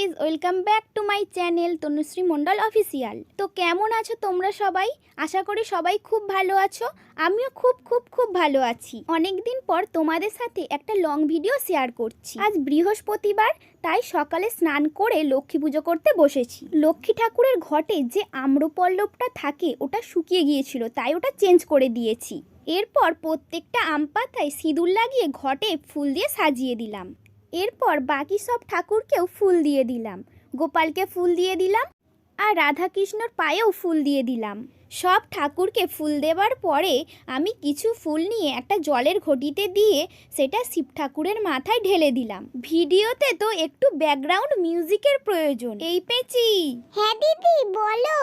Guys welcome back to my channel Tanushree Mondal official তো কেমন আছো তোমরা সবাই? আশা করি সবাই খুব ভালো আছো। আমিও খুব খুব খুব ভালো আছি। অনেক দিন পর তোমাদের সাথে একটা লং ভিডিও শেয়ার করছি। আজ বৃহস্পতিবার, তাই সকালে স্নান করে লক্ষ্মী পুজো করতে বসেছি। লক্ষ্মী ঠাকুরের ঘটে যে আম্রপল্লবটা থাকে, ওটা শুকিয়ে গিয়েছিল, তাই ওটা চেঞ্জ করে দিয়েছি। এরপর প্রত্যেকটা আম পাতায় সিঁদুর লাগিয়ে ঘটে ফুল দিয়ে সাজিয়ে দিলাম। এরপর বাকি সব ঠাকুরকেও ফুল দিয়ে দিলাম। গোপালকে ফুল দিয়ে দিলাম আর রাধাকৃষ্ণর পায়েও ফুল দিয়ে দিলাম। সব ঠাকুরকে ফুল দেওয়ার পরে আমি কিছু ফুল নিয়ে একটা জলের ঘটিতে দিয়ে সেটা শিব ঠাকুরের মাথায় ঢেলে দিলাম। ভিডিওতে তো একটু ব্যাকগ্রাউন্ড মিউজিকের প্রয়োজন। এই পেঁচি। হ্যাঁ দিদি বলো।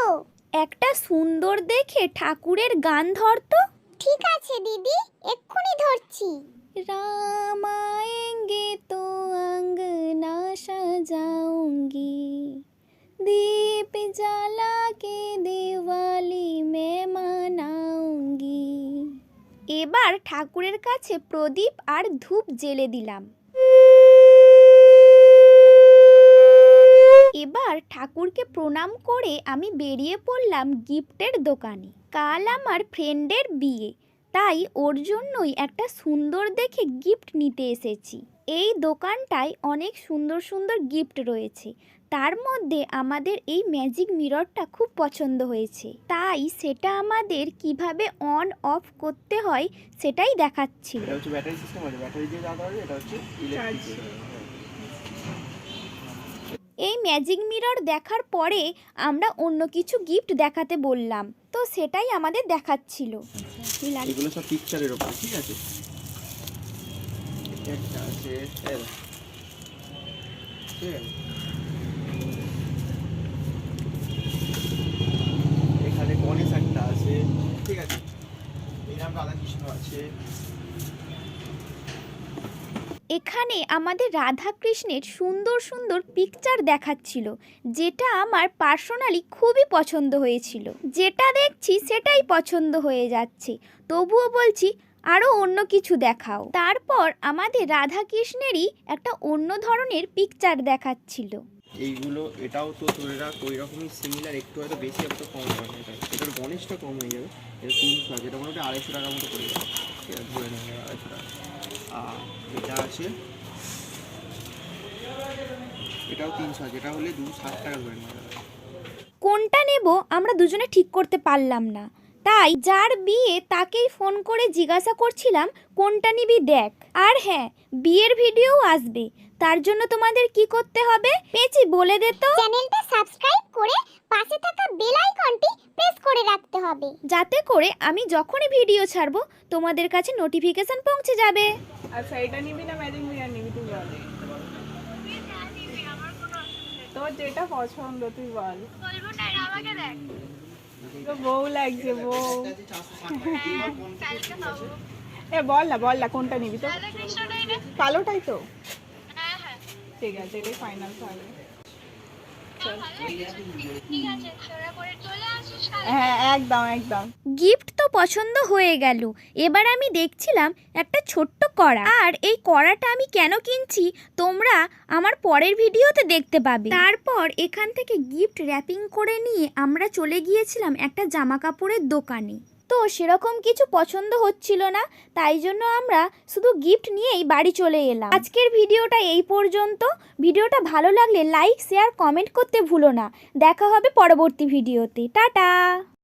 একটা সুন্দর দেখে ঠাকুরের গান ধরতো ঠিক আছে দিদি এক্ষুনি ধরছি। राम दीप जला के दिवाली में मनाऊंगी এবার ঠাকুরের কাছে প্রদীপ আর ধূপ জেলে দিলাম এবার ঠাকুরকে প্রণাম করে আমি বেরিয়ে পড়লাম গিফটের দোকানে কাল আমার ফ্রেন্ডের বিয়ে তাই ওর জন্যই একটা সুন্দর দেখে গিফট নিতে এসেছি এই দোকানটায় অনেক সুন্দর সুন্দর গিফট রয়েছে। তার মধ্যে আমাদের এই ম্যাজিক মিররটা খুব পছন্দ হয়েছে। তাই সেটা আমাদের কীভাবে অন অফ করতে হয় সেটাই দেখাচ্ছিল এটা হচ্ছে ব্যাটারি সিস্টেম আছে। ব্যাটারি দিয়ে এটা হচ্ছে ইলেকট্রিক এই ম্যাজিক মিরর দেখার পরে আমরা অন্য কিছু গিফট দেখাতে বললাম। তো সেটাই আমাদের দেখাচ্ছিল। এগুলো সব পিকচারের ওপর ঠিক আছে? এখানে গণেশ একটা আছে। ঠিক আছে। রাধাকৃষ্ণ আছে। এখানে আমাদের রাধা কৃষ্ণের সুন্দর সুন্দর পিকচার দেখাচ্ছিল, যেটা আমার পার্সোনালি খুবই পছন্দ হয়েছিল। যেটা দেখছি সেটাই পছন্দ হয়ে যাচ্ছে। তবুও বলছি আরও অন্য কিছু দেখাও। তারপর আমাদের রাধা কৃষ্ণেরই একটা অন্য ধরনের পিকচার দেখাচ্ছিল। এইগুলো এটাও তো ধরে রাখ ওই রকমই সিমিলার একটু হয়তো বেশি হয়তো কম হয়। এটা এটার গণেশটা কম হয়ে যাবে। এটা তিনশো আছে এটা মোটামুটি আড়াইশো টাকার মতো পড়ে যাবে। ধরে নেবে আড়াইশো টাকা। আর এটা আছে এটাও তিনশো আছে এটা হলে দু ষাট টাকা ধরে নেবে কোনটা নেব আমরা দুজনে ঠিক করতে পারলাম না। তাই যার বিয়ে তাকেই ফোন করে জিজ্ঞাসা করছিলাম কোনটা নিবি দেখ। আর হ্যাঁ বিয়ের ভিডিও আসবে। তার জন্য তোমাদের কি করতে হবে? পেঁচি বলে দে তো। চ্যানেলটা সাবস্ক্রাইব করে পাশে থাকা বেল আইকনটি প্রেস করে রাখতে হবে। যাতে করে আমি যখনই ভিডিও ছাড়বো তোমাদের কাছে নোটিফিকেশন পৌঁছে যাবে। আচ্ছা এটা নিবি না ম্যাজিক মিরার নিবি তুই বল। তোর যেটা পছন্দ তুই বল। তো বউ লাগছে বউ। এ বল না বল না কোনটা নিবি তো? কালোটাই তো ঠিক আছে এটাই ফাইনাল তাহলে হ্যাঁ একদম একদম। গিফট তো পছন্দ হয়ে গেল। এবার আমি দেখছিলাম একটা ছোট্ট কড়া। আর এই কড়াটা আমি কেন কিনছি, তোমরা আমার পরের ভিডিওতে দেখতে পাবে। তারপর এখান থেকে গিফট র্যাপিং করে নিয়ে আমরা চলে গিয়েছিলাম একটা জামা কাপড়ের দোকানে। তো সেরকম কিছু পছন্দ হচ্ছিল না, তাই জন্য আমরা শুধু গিফট নিয়েই বাড়ি চলে এলাম। আজকের ভিডিওটা এই পর্যন্ত। ভিডিওটা ভালো লাগলে লাইক শেয়ার কমেন্ট করতে ভুলো না। দেখা হবে পরবর্তী ভিডিওতে। টাটা!